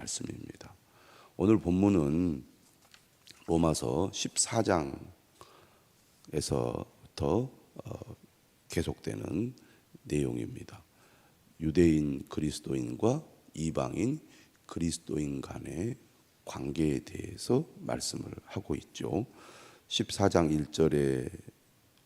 말씀입니다. 오늘 본문은 로마서 14장에서부터 어, 계속되는 내용입니다. 유대인 그리스도인과 이방인 그리스도인 간의 관계에 대해서 말씀을 하고 있죠. 14장 1절에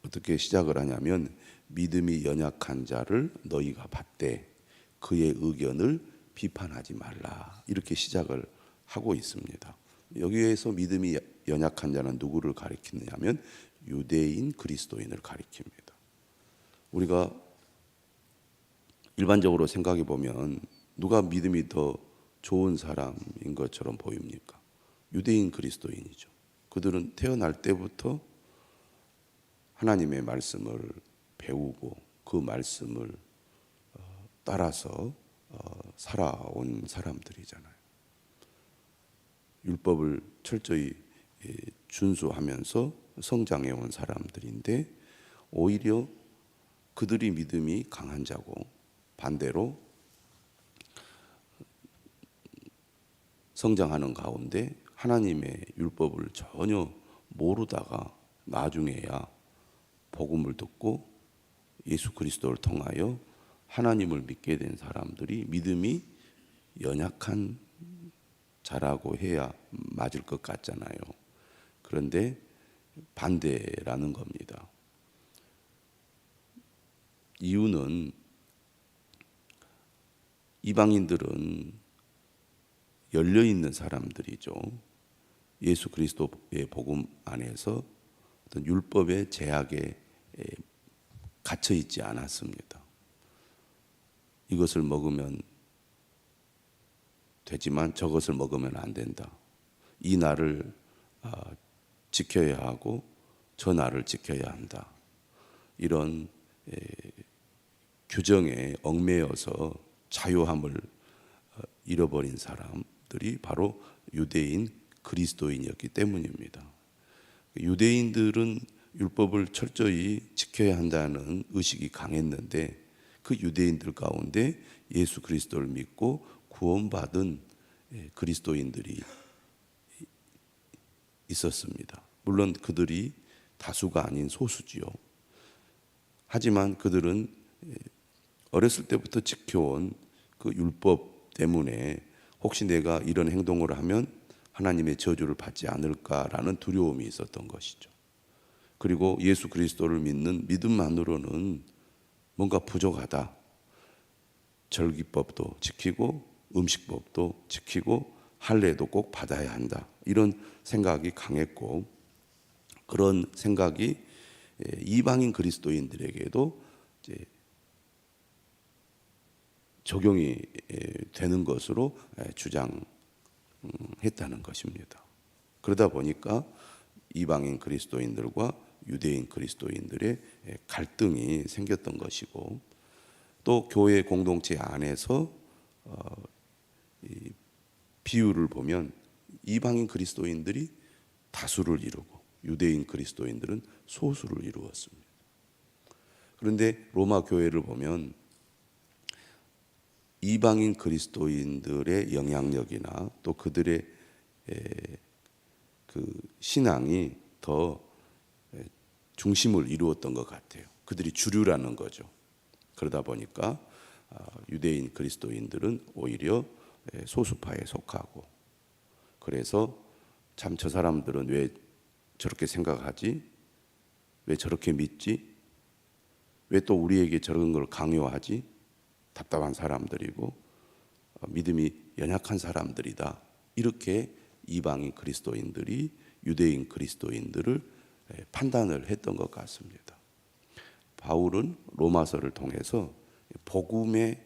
어떻게 시작을 하냐면 믿음이 연약한 자를 너희가 받되 그의 의견을 비판하지 말라 이렇게 시작을 하고 있습니다. 여기에서 믿음이 연약한 자는 누구를 가리키느냐면 유대인 그리스도인을 가리킵니다. 우리가 일반적으로 생각해 보면 누가 믿음이 더 좋은 사람인 것처럼 보입니까? 유대인 그리스도인이죠. 그들은 태어날 때부터 하나님의 말씀을 배우고 그 말씀을 어, 따라서 어, 살아온 사람들이잖아요. 율법을 철저히 예, 준수하면서 성장해 온 사람들인데 오히려 그들이 믿음이 강한 자고 반대로 성장하는 가운데 하나님의 율법을 전혀 모르다가 나중에야 복음을 듣고 예수 그리스도를 통하여 하나님을 믿게 된 사람들이 믿음이 연약한 자라고 해야 맞을 것 같잖아요. 그런데 반대라는 겁니다. 이유는 이방인들은 열려 있는 사람들이죠. 예수 그리스도의 복음 안에서 어떤 율법의 제약에 갇혀 있지 않았습니다. 이것을 먹으면 되지만 저것을 먹으면 안 된다. 이 날을 아, 지켜야 하고 저 날을 지켜야 한다. 이런 규정에 얽매여서 자유함을 어, 잃어버린 사람들이 바로 유대인 그리스도인이었기 때문입니다. 유대인들은 율법을 철저히 지켜야 한다는 의식이 강했는데 그 유대인들 가운데 예수 그리스도를 믿고 구원받은 예, 그리스도인들이 있었습니다. 물론 그들이 다수가 아닌 소수지요. 하지만 그들은 예, 어렸을 때부터 지켜온 그 율법 때문에 혹시 내가 이런 행동을 하면 하나님의 저주를 받지 않을까라는 두려움이 있었던 것이죠. 그리고 예수 그리스도를 믿는 믿음만으로는 뭔가 부족하다. 절기법도 지키고 음식법도 지키고 할례도 꼭 받아야 한다. 이런 생각이 강했고 그런 생각이 예, 이방인 그리스도인들에게도 적용이 예, 되는 것으로 예, 주장했다는 것입니다. 그러다 보니까 이방인 그리스도인들과 유대인 그리스도인들의 갈등이 생겼던 것이고 또 교회 공동체 안에서 어, 비율을 보면 이방인 그리스도인들이 다수를 이루고 유대인 그리스도인들은 소수를 이루었습니다. 그런데 로마 교회를 보면 이방인 그리스도인들의 영향력이나 또 그들의 그 신앙이 더 중심을 이루었던 것 같아요. 그들이 주류라는 거죠. 그러다 보니까 아, 유대인 그리스도인들은 오히려 소수파에 속하고 그래서 참 저 사람들은 왜 저렇게 생각하지? 왜 저렇게 믿지? 왜 또 우리에게 저런 걸 강요하지? 답답한 사람들이고 어, 믿음이 연약한 사람들이다. 이렇게 이방인 그리스도인들이 유대인 그리스도인들을 판단을 했던 것 같습니다. 바울은 로마서를 통해서 복음의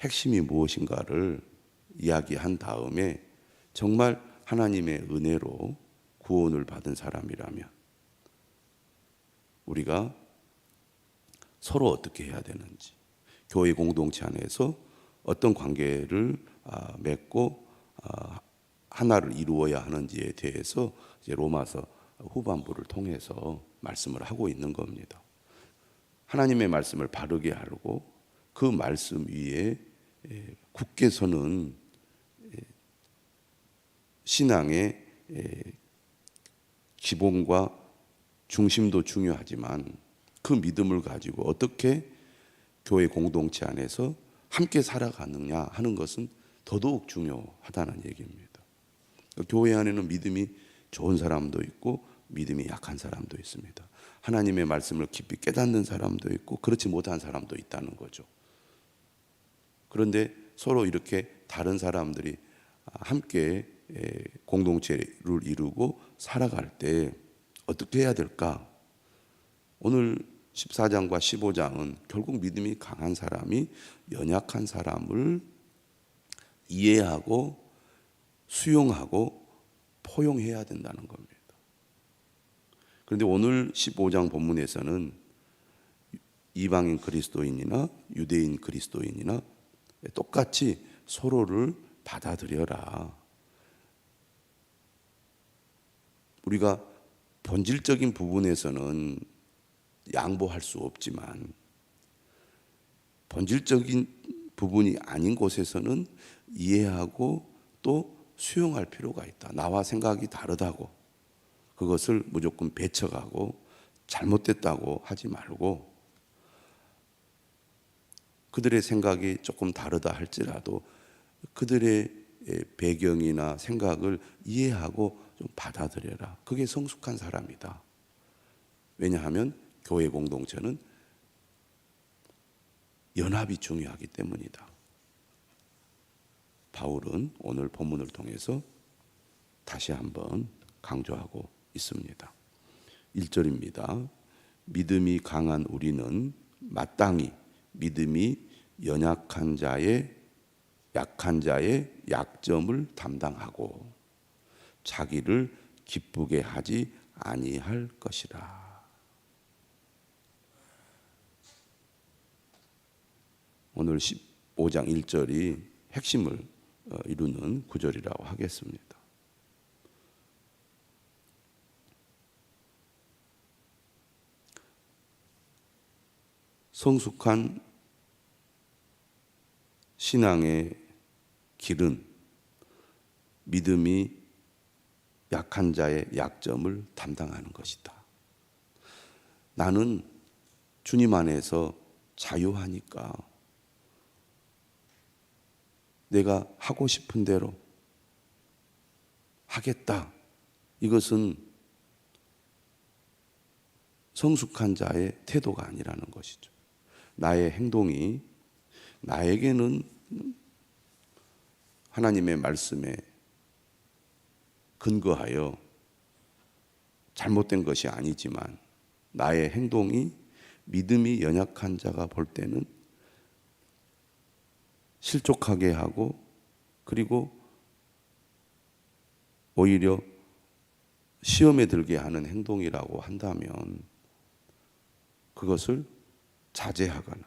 핵심이 무엇인가를 이야기한 다음에 정말 하나님의 은혜로 구원을 받은 사람이라면 우리가 서로 어떻게 해야 되는지 교회 공동체 안에서 어떤 관계를 아, 맺고 아, 하나를 이루어야 하는지에 대해서 이제 로마서 후반부를 통해서 말씀을 하고 있는 겁니다. 하나님의 말씀을 바르게 알고 그 말씀 위에 굳게 서는 신앙의 에, 기본과 중심도 중요하지만 그 믿음을 가지고 어떻게 교회 공동체 안에서 함께 살아가느냐 하는 것은 더더욱 중요하다는 얘기입니다. 교회 안에는 믿음이 좋은 사람도 있고 믿음이 약한 사람도 있습니다. 하나님의 말씀을 깊이 깨닫는 사람도 있고 그렇지 못한 사람도 있다는 거죠. 그런데 서로 이렇게 다른 사람들이 함께 공동체를 이루고 살아갈 때 어떻게 해야 될까? 오늘 14장과 15장은 결국 믿음이 강한 사람이 연약한 사람을 이해하고 수용하고 포용해야 된다는 겁니다. 그런데 오늘 15장 본문에서는 이방인 그리스도인이나 유대인 그리스도인이나 똑같이 서로를 받아들여라. 우리가 본질적인 부분에서는 양보할 수 없지만 본질적인 부분이 아닌 곳에서는 이해하고 또 수용할 필요가 있다. 나와 생각이 다르다고 그것을 무조건 배척하고 잘못됐다고 하지 말고 그들의 생각이 조금 다르다 할지라도 그들의 배경이나 생각을 이해하고 좀 받아들여라. 그게 성숙한 사람이다. 왜냐하면 교회 공동체는 연합이 중요하기 때문이다. 바울은 오늘 본문을 통해서 다시 한번 강조하고 있습니다. 1절입니다. 믿음이 강한 우리는 마땅히 믿음이 연약한 자의 약한 자의 약점을 담당하고 자기를 기쁘게 하지 아니할 것이라. 오늘 15장 1절이 핵심을 어, 이루는 구절이라고 하겠습니다. 성숙한 신앙의 길은 믿음이 약한 자의 약점을 담당하는 것이다. 나는 주님 안에서 자유하니까 내가 하고 싶은 대로 하겠다. 이것은 성숙한 자의 태도가 아니라는 것이죠. 나의 행동이 나에게는 하나님의 말씀에 근거하여 잘못된 것이 아니지만 나의 행동이 믿음이 연약한 자가 볼 때는 실족하게 하고 그리고 오히려 시험에 들게 하는 행동이라고 한다면 그것을 자제하거나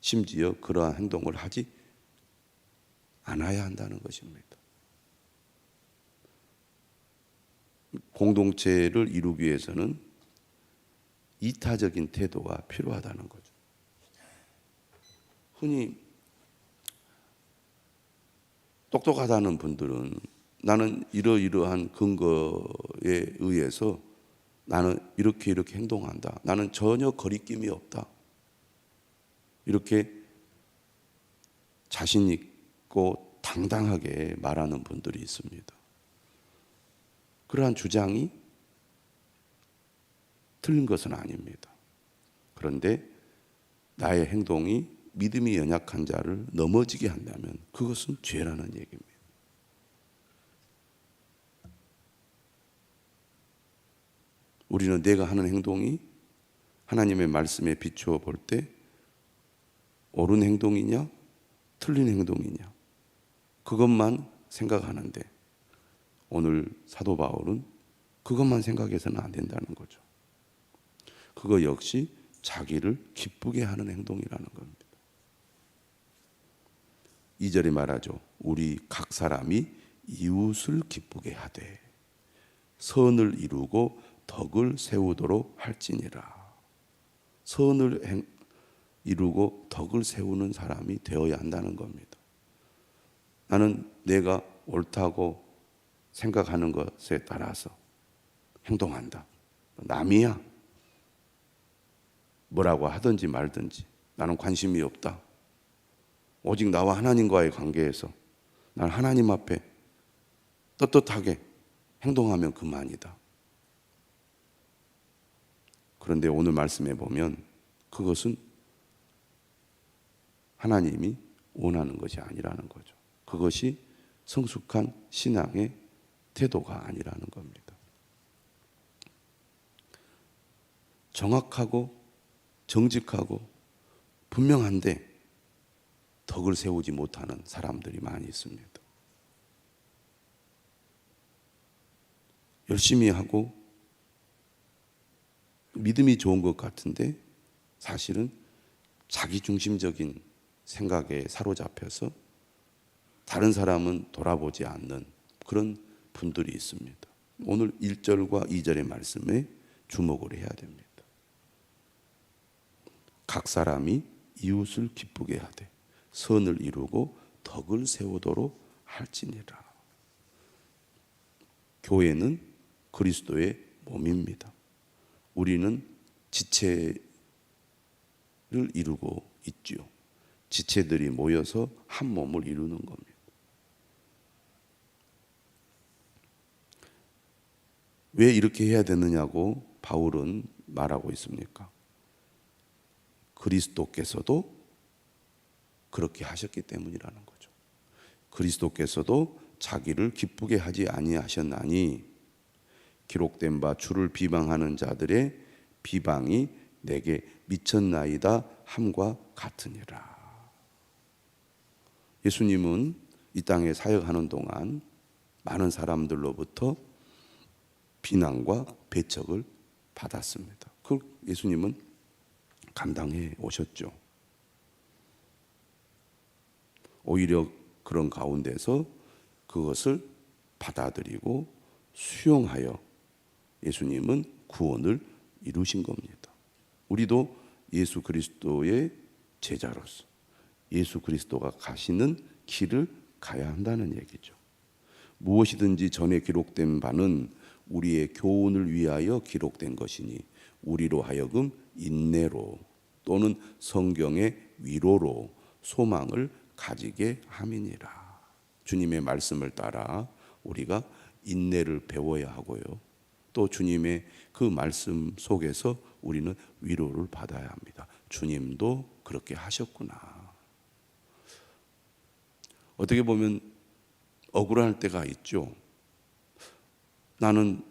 심지어 그러한 행동을 하지 않아야 한다는 것입니다. 공동체를 이루기 위해서는 이타적인 태도가 필요하다는 거죠. 흔히 똑똑하다는 분들은 나는 이러이러한 근거에 의해서 나는 이렇게 이렇게 행동한다. 나는 전혀 거리낌이 없다. 이렇게 자신 있고 당당하게 말하는 분들이 있습니다. 그러한 주장이 틀린 것은 아닙니다. 그런데 나의 행동이 믿음이 연약한 자를 넘어지게 한다면 그것은 죄라는 얘기입니다. 우리는 내가 하는 행동이 하나님의 말씀에 비추어 볼 때 옳은 행동이냐, 틀린 행동이냐, 그것만 생각하는데 오늘 사도 바울은 그것만 생각해서는 안 된다는 거죠. 그거 역시 자기를 기쁘게 하는 행동이라는 겁니다. 2절에 말하죠. 우리 각 사람이 이웃을 기쁘게 하되 선을 이루고 덕을 세우도록 할지니라. 선을 행, 이루고 덕을 세우는 사람이 되어야 한다는 겁니다. 나는 내가 옳다고 생각하는 것에 따라서 행동한다. 남이야. 뭐라고 하든지 말든지 나는 관심이 없다. 오직 나와 하나님과의 관계에서 난 하나님 앞에 떳떳하게 행동하면 그만이다. 그런데 오늘 말씀에 보면 그것은 하나님이 원하는 것이 아니라는 거죠. 그것이 성숙한 신앙의 태도가 아니라는 겁니다. 정확하고 정직하고 분명한데 덕을 세우지 못하는 사람들이 많이 있습니다. 열심히 하고 믿음이 좋은 것 같은데 사실은 자기 중심적인 생각에 사로잡혀서 다른 사람은 돌아보지 않는 그런 분들이 있습니다. 오늘 1절과 2절의 말씀에 주목을 해야 됩니다. 각 사람이 이웃을 기쁘게 하되 선을 이루고 덕을 세우도록 할지니라. 교회는 그리스도의 몸입니다. 우리는 지체를 이루고 있지요. 지체들이 모여서 한 몸을 이루는 겁니다. 왜 이렇게 해야 되느냐고 바울은 말하고 있습니까? 그리스도께서도 그렇게 하셨기 때문이라는 거죠. 그리스도께서도 자기를 기쁘게 하지 아니하셨나니 기록된 바 주를 비방하는 자들의 비방이 내게 미쳤나이다 함과 같으니라. 예수님은 이 땅에 사역하는 동안 많은 사람들로부터 비난과 배척을 받았습니다. 그 예수님은 감당해 오셨죠. 오히려 그런 가운데서 그것을 받아들이고 수용하여 예수님은 구원을 이루신 겁니다. 우리도 예수 그리스도의 제자로서 예수 그리스도가 가시는 길을 가야 한다는 얘기죠. 무엇이든지 전에 기록된 바는 우리의 교훈을 위하여 기록된 것이니 우리로 하여금 인내로 또는 성경의 위로로 소망을 가지게 함이니라. 주님의 말씀을 따라 우리가 인내를 배워야 하고요. 또 주님의 그 말씀 속에서 우리는 위로를 받아야 합니다. 주님도 그렇게 하셨구나. 어떻게 보면 억울할 때가 있죠. 나는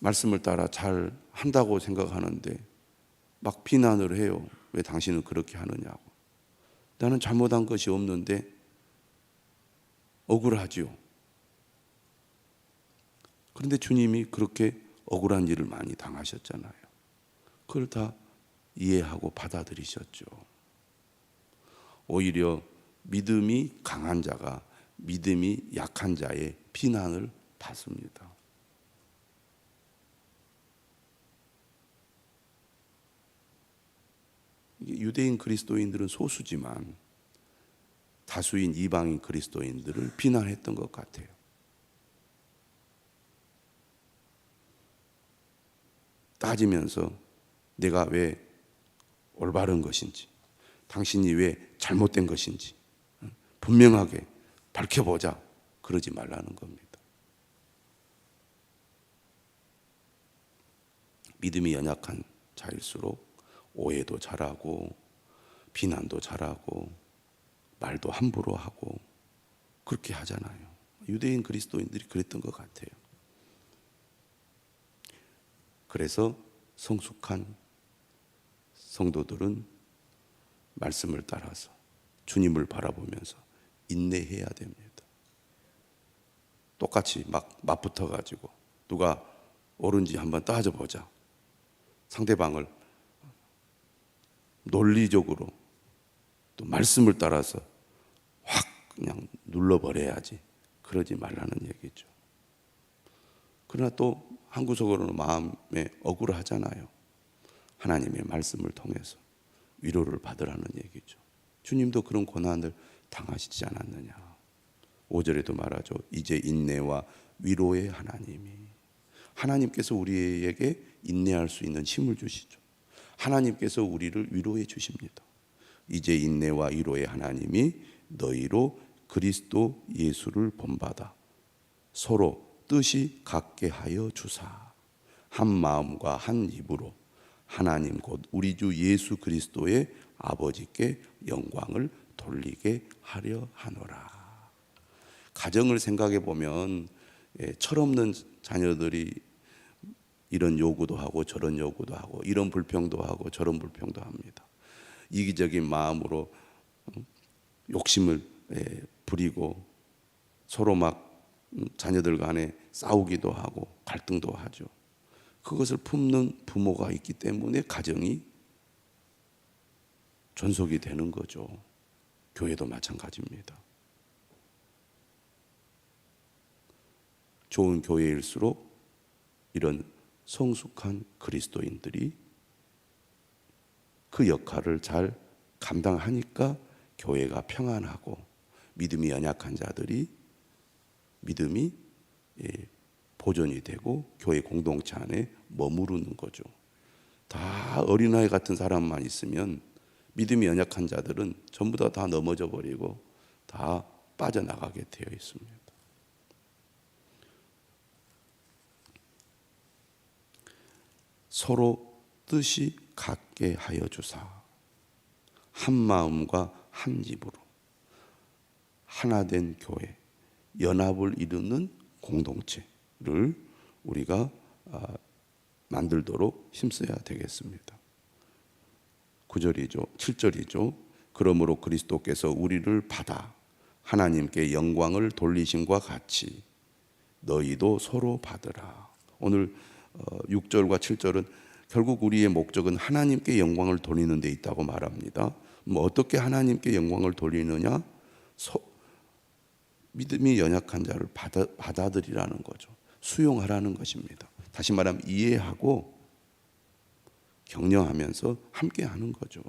말씀을 따라 잘 한다고 생각하는데 막 비난을 해요. 왜 당신은 그렇게 하느냐고. 나는 잘못한 것이 없는데 억울하지요. 그런데 주님이 그렇게 억울한 일을 많이 당하셨잖아요. 그걸 다 이해하고 받아들이셨죠. 오히려 믿음이 강한 자가 믿음이 약한 자의 비난을 받습니다. 유대인 그리스도인들은 소수지만 다수인 이방인 그리스도인들을 비난했던 것 같아요. 따지면서 내가 왜 올바른 것인지, 당신이 왜 잘못된 것인지 분명하게 밝혀보자. 그러지 말라는 겁니다. 믿음이 연약한 자일수록 오해도 잘하고 비난도 잘하고 말도 함부로 하고 그렇게 하잖아요. 유대인 그리스도인들이 그랬던 것 같아요. 그래서 성숙한 성도들은 말씀을 따라서 주님을 바라보면서 인내해야 됩니다. 똑같이 막 맞붙어 가지고 누가 옳은지 한번 따져 보자. 상대방을 논리적으로 또 말씀을 따라서 확 그냥 눌러버려야지. 그러지 말라는 얘기죠. 그러나 또 한구석으로는 마음에 억울하잖아요. 하나님의 말씀을 통해서 위로를 받으라는 얘기죠. 주님도 그런 고난을 당하시지 않았느냐. 5절에도 말하죠. 이제 인내와 위로의 하나님이 하나님께서 우리에게 인내할 수 있는 힘을 주시죠. 하나님께서 우리를 위로해 주십니다. 이제 인내와 위로의 하나님이 너희로 그리스도 예수를 본받아 서로 뜻이 같게 하여 주사 한 마음과 한 입으로 하나님 곧 우리 주 예수 그리스도의 아버지께 영광을 돌리게 하려 하노라. 가정을 생각해 보면 예, 철없는 자녀들이 이런 요구도 하고 저런 요구도 하고 이런 불평도 하고 저런 불평도 합니다. 이기적인 마음으로 음, 욕심을 예, 부리고 서로 막 음, 자녀들 간에 싸우기도 하고 갈등도 하죠. 그것을 품는 부모가 있기 때문에 가정이 존속이 되는 거죠. 교회도 마찬가지입니다. 좋은 교회일수록 이런 성숙한 그리스도인들이 그 역할을 잘 감당하니까 교회가 평안하고 믿음이 연약한 자들이 믿음이 예, 보존이 되고 교회 공동체 안에 머무르는 거죠. 다 어린아이 같은 사람만 있으면 믿음이 연약한 자들은 전부 다 다 넘어져 버리고 다 빠져나가게 되어 있습니다. 서로 뜻이 같게 하여 주사 한 마음과 한 입으로 하나 된 교회 연합을 이루는 공동체를 우리가 아, 만들도록 힘써야 되겠습니다. 9절이죠. 7절이죠. 그러므로 그리스도께서 우리를 받아 하나님께 영광을 돌리심과 같이 너희도 서로 받으라. 오늘 6절과 어, 7절은 결국 우리의 목적은 하나님께 영광을 돌리는 데 있다고 말합니다. 뭐 어떻게 하나님께 영광을 돌리느냐? 서, 믿음이 연약한 자를 받아, 받아들이라는 거죠. 수용하라는 것입니다. 다시 말하면 이해하고 격려하면서 함께 하는 거죠.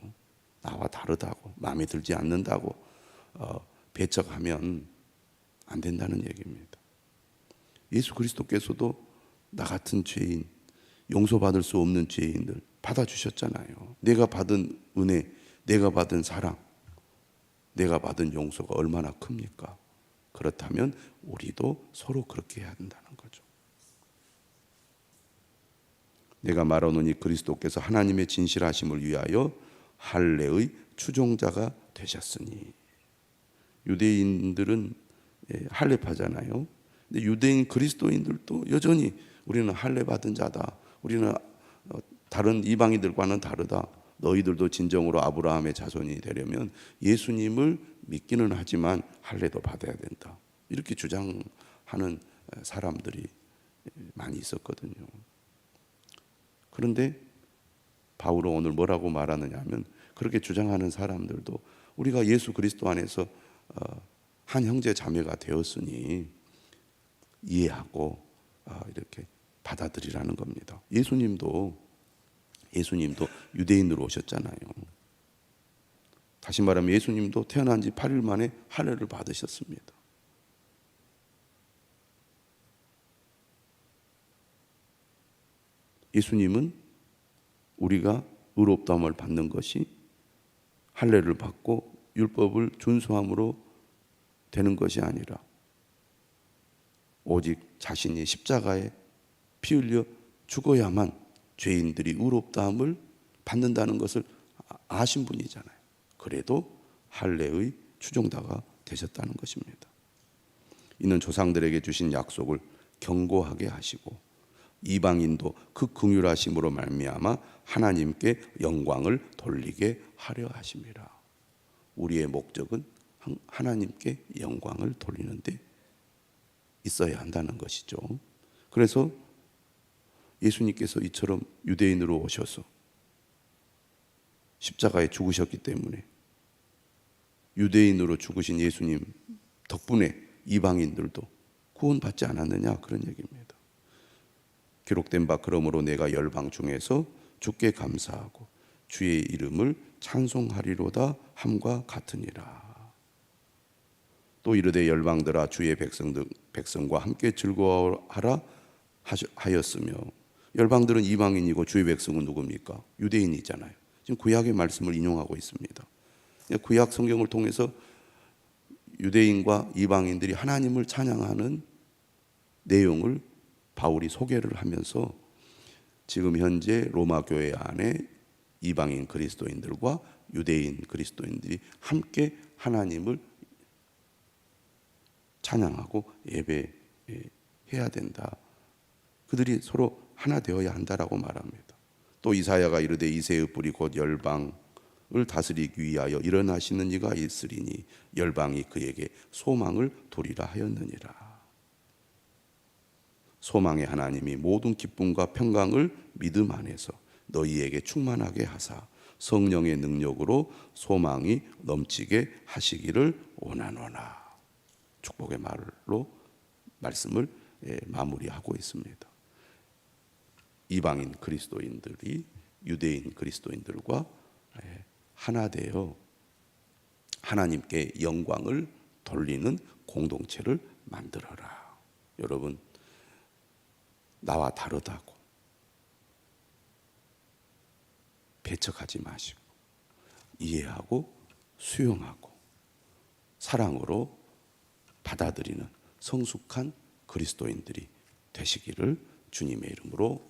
나와 다르다고 마음에 들지 않는다고 어, 배척하면 안 된다는 얘기입니다. 예수 그리스도께서도 나 같은 죄인 용서받을 수 없는 죄인들 받아주셨잖아요. 내가 받은 은혜, 내가 받은 사랑, 내가 받은 용서가 얼마나 큽니까? 그렇다면 우리도 서로 그렇게 해야 한다는 거죠. 내가 말하노니 그리스도께서 하나님의 진실하심을 위하여 할례의 추종자가 되셨으니 유대인들은 예, 할례 파잖아요. 근데 유대인 그리스도인들도 여전히 우리는 할례 받은 자다. 우리는 어, 다른 이방인들과는 다르다. 너희들도 진정으로 아브라함의 자손이 되려면 예수님을 믿기는 하지만 할례도 받아야 된다. 이렇게 주장하는 사람들이 많이 있었거든요. 그런데 바울은 오늘 뭐라고 말하느냐 하면 그렇게 주장하는 사람들도 우리가 예수 그리스도 안에서 어, 한 형제 자매가 되었으니 이해하고 어, 이렇게 받아들이라는 겁니다. 예수님도 예수님도 유대인으로 오셨잖아요. 다시 말하면 예수님도 태어난 지 8일 만에 할례를 받으셨습니다. 예수님은 우리가 의롭다함을 받는 것이 할례를 받고 율법을 준수함으로 되는 것이 아니라 오직 자신이 십자가에 피 흘려 죽어야만 죄인들이 의롭다함을 받는다는 것을 아신 분이잖아요. 그래도 할례의 추종자가 되셨다는 것입니다. 이는 조상들에게 주신 약속을 경고하게 하시고 이방인도 그 긍휼하심으로 말미암아 하나님께 영광을 돌리게 하려 하심이라. 우리의 목적은 하나님께 영광을 돌리는데 있어야 한다는 것이죠. 그래서 예수님께서 이처럼 유대인으로 오셔서 십자가에 죽으셨기 때문에 유대인으로 죽으신 예수님 덕분에 이방인들도 구원받지 않았느냐 그런 얘기입니다. 기록된 바 그러므로 내가 열방 중에서 주께 감사하고 주의 이름을 찬송하리로다 함과 같으니라. 또 이르되 열방들아 주의 백성들 백성과 함께 즐거워하라 하였으며 열방들은 이방인이고 주의 백성은 누굽니까? 유대인이잖아요. 지금 구약의 말씀을 인용하고 있습니다. 구약 성경을 통해서 유대인과 이방인들이 하나님을 찬양하는 내용을 바울이 소개를 하면서 지금 현재 로마 교회 안에 이방인 그리스도인들과 유대인 그리스도인들이 함께 하나님을 찬양하고 예배해야 된다. 그들이 서로 하나 되어야 한다라고 말합니다. 또 이사야가 이르되 이새의 뿌리 곧 열방을 다스리기 위하여 일어나시는 이가 있으리니 열방이 그에게 소망을 두리라 하였느니라. 소망의 하나님이 모든 기쁨과 평강을 믿음 안에서 너희에게 충만하게 하사 성령의 능력으로 소망이 넘치게 하시기를 원하노나. 축복의 말로 말씀을 예, 마무리하고 있습니다. 이방인 그리스도인들이 유대인 그리스도인들과 예, 하나 되어 하나님께 영광을 돌리는 공동체를 만들어라. 여러분 나와 다르다고. 배척하지 마시고 이해하고 수용하고 사랑으로 받아들이는 성숙한 그리스도인들이 되시기를 주님의 이름으로